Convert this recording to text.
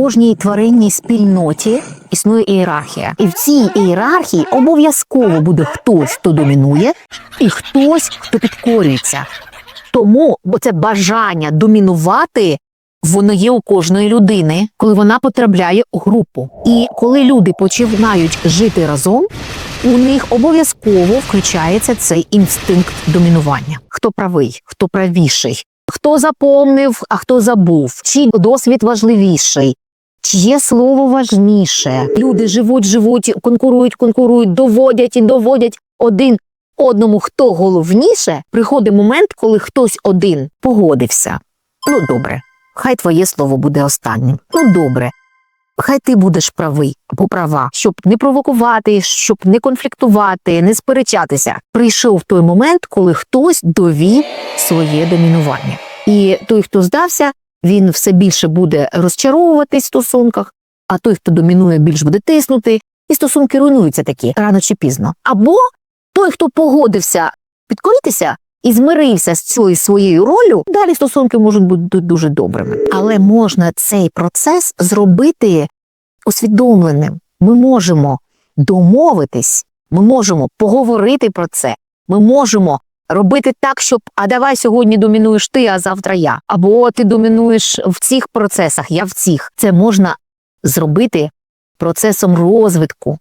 кожній тваринній спільноті існує ієрархія. І в цій ієрархії обов'язково буде хтось, хто домінує, і хтось, хто підкорюється. Тому, бо це бажання домінувати, воно є у кожної людини, коли вона потрапляє у групу. І коли люди починають жити разом, у них обов'язково включається цей інстинкт домінування. Хто правий, хто правіший, хто запомнив, а хто забув, чий досвід важливіший. Чиє слово важніше? Люди живуть, живуть, конкурують, конкурують, доводять і доводять один одному, хто головніше. Приходить момент, коли хтось один погодився. Ну, добре, хай твоє слово буде останнім. Ну, добре. Хай ти будеш правий або права, щоб не провокувати, щоб не конфліктувати, не сперечатися. Прийшов той момент, коли хтось довів своє домінування. І той, хто здався, він все більше буде розчаровуватись в стосунках, а той, хто домінує, більш буде тиснути, і стосунки руйнуються такі рано чи пізно. Або той, хто погодився підкоритися і змирився з цією своєю ролью, далі стосунки можуть бути дуже добрими. Але можна цей процес зробити усвідомленим. Ми можемо домовитись, ми можемо поговорити про це, ми можемо робити так, щоб а давай сьогодні домінуєш ти, а завтра я. Або ти домінуєш в цих процесах, я в цих. Це можна зробити процесом розвитку